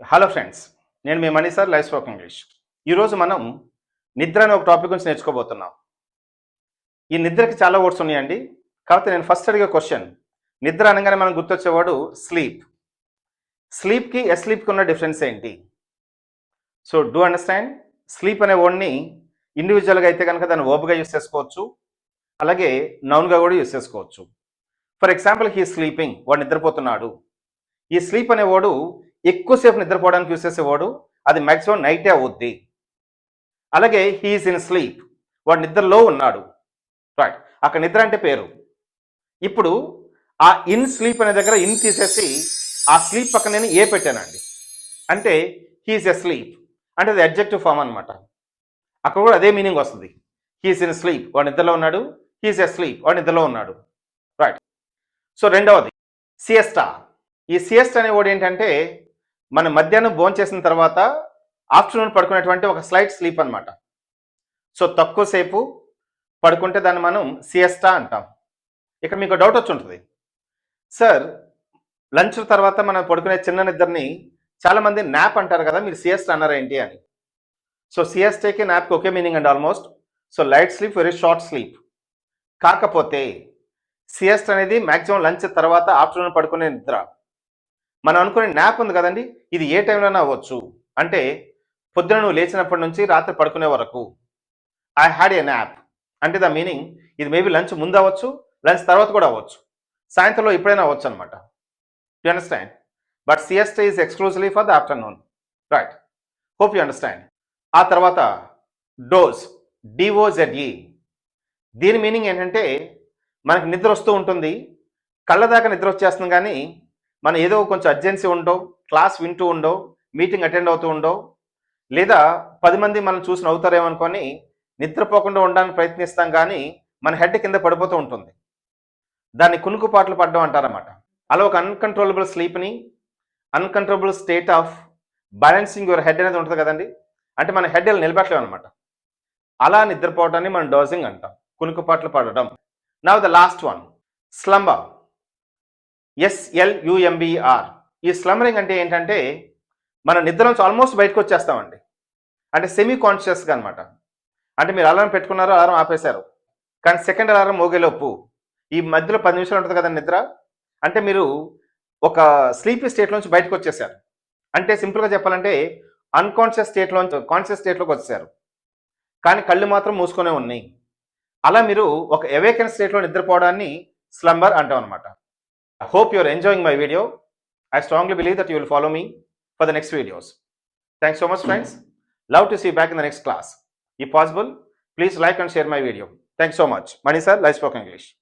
Hello friends నేను మీ Mani sir life spoke English ఈరోజు మనం నిద్ర అనే ఒక టాపిక్ గురించి నేర్చుకోబోతున్నాం. ఈ నిద్రకి చాలా వర్డ్స్ ఉన్నాయండి. కాకపోతే నేను ఫస్ట్ అడిగే క్వశ్చన్ నిద్ర అనగానే మనం గుర్తొచ్చేవాడు స్లీప్ స్లీప్కి ఎస్లీప్కి ఉన్న డిఫరెన్స్ ఏంటి? సో డూ అండర్స్టాండ్ స్లీప్ అనే వర్డ్ని ఇండివిజువల్గా అయితే కనుక దాన్ని ఓపుగా యూస్ చేసుకోవచ్చు. అలాగే నౌన్గా కూడా యూస్ చేసుకోవచ్చు. ఫర్ ఎగ్జాంపుల్ హీ స్లీపింగ్ వాడు నిద్రపోతున్నాడు. ఈ స్లీప్ అనే వర్డు ఎక్కువసేపు నిద్రపోవడానికి యూస్ చేసేవాడు అది మ్యాక్సిమం నైటే అవుద్ది. అలాగే హీఈస్ ఇన్ స్లీప్ వాడు నిద్రలో ఉన్నాడు. రైట్ అక్కడ నిద్ర అంటే పేరు. ఇప్పుడు ఆ ఇన్ స్లీప్ అనే దగ్గర ఇన్ తీసేసి ఆ స్లీప్ పక్కన నేను ఏ పెట్టానండి? అంటే హీఈస్ ఎ స్లీప్ అంటే అది అడ్జెక్టివ్ ఫామ్ అనమాట అక్కడ కూడా అదే మీనింగ్ వస్తుంది. హీఈస్ ఇన్ స్లీప్ వాడు నిద్రలో ఉన్నాడు. హీఈస్ ఎ స్లీప్ వాడు నిద్రలో ఉన్నాడు. రైట్ సో రెండవది సిఎస్టా ఈ సిఎస్ట్ అనే వాడు ఏంటంటే మన మధ్యాహ్నం భోంచేసిన తర్వాత ఆఫ్టర్నూన్ పడుకునేటువంటి ఒక స్లైట్ స్లీప్ అన్నమాట. సో తక్కువ సేపు పడుకుంటే దాన్ని మనం సిఎస్టా అంటాం. ఇక్కడ మీకు డౌట్ వచ్చి ఉంటుంది. సార్ లంచ్ తర్వాత మనం పడుకునే చిన్న నిద్రని చాలామంది నాప్ అంటారు కదా మీరు సిఎస్టీ అన్నారు ఏంటి అని. సో సిఎస్టేకి నాప్కి ఒకే మీనింగ్ అండి almost. So light sleep very short sleep. కాకపోతే సిఎస్ట్ అనేది మ్యాక్సిమం లంచ్ తర్వాత ఆఫ్టర్నూన్ పడుకునే నిద్ర. మనం అనుకునే న్యాప్ ఉంది కదండి? ఇది ఏ టైంలోనే అవ్వచ్చు. అంటే పొద్దున నువ్వు లేచినప్పటి నుంచి రాత్రి పడుకునే వరకు. ఐ హ్యాడ్ ఏ న్యాప్ అంటే ద మీనింగ్ ఇది మేబీ లంచ్ ముందు అవ్వచ్చు లంచ్ తర్వాత కూడా అవ్వచ్చు. సాయంత్రంలో ఎప్పుడైనా అవ్వచ్చు అనమాట you understand but siesta is exclusively for the afternoon right hope you understand ఆ తర్వాత డోస్ డిఓజెడ్ఈ దీని మీనింగ్ ఏంటంటే మనకి నిద్ర వస్తూ ఉంటుంది. కళ్ళ దాకా నిద్ర వచ్చేస్తుంది కానీ మనం ఏదో కొంచెం అర్జెన్సీ ఉండో క్లాస్ వింటూ ఉండో మీటింగ్ అటెండ్ అవుతూ ఉండో లేదా పది మంది మనం చూసి నవ్వుతారేమో అనుకొని నిద్రపోకుండా ఉండడానికి ప్రయత్నిస్తాం కానీ మన హెడ్ కింద పడిపోతూ ఉంటుంది. దాన్ని కునుకుపాట్లు పడడం అంటారన్నమాట. అలా ఒక uncontrollable స్లీప్ని uncontrollable state of balancing your head అనేది ఉంటుంది కదండి. అంటే మన హెడ్ ఇలా నిలబెట్టలేము అనమాట అలా నిద్రపోవడాన్ని మనం డోజింగ్ అంటాం. కునుకుపాట్లు పడడం. Now the last one slumber S L U M B R ఈ స్లమరింగ్ అంటే ఏంటంటే మన నిద్ర నుంచి ఆల్మోస్ట్ బయటకు వచ్చేస్తామండి. అంటే సెమీ కాన్షియస్గా అనమాట అంటే మీరు అలారం పెట్టుకున్నారు అలారం ఆపేశారు. కానీ సెకండ్ అలారం మోగేలోపు. ఈ మధ్యలో పది నిమిషాలు ఉంటుంది కదా నిద్ర. అంటే మీరు ఒక స్లీపీ స్టేట్ నుంచి బయటకు వచ్చేసారు. అంటే సింపుల్గా చెప్పాలంటే అన్కాన్షియస్ స్టేట్లోంచి కాన్షియస్ స్టేట్లోకి వచ్చేసారు. కానీ కళ్ళు మాత్రం మూసుకొనే ఉన్నాయి. అలా మీరు ఒక ఎవేకెన్ స్టేట్లో నిద్రపోవడాన్ని స్లంబర్ అంటాం అనమాట hope you're enjoying my video. I strongly believe that you will follow me for the next videos. Thanks so much, friends. Love to see you back in the next class. If possible, please like and share my video. Thanks so much. Mani sir, Spoken English.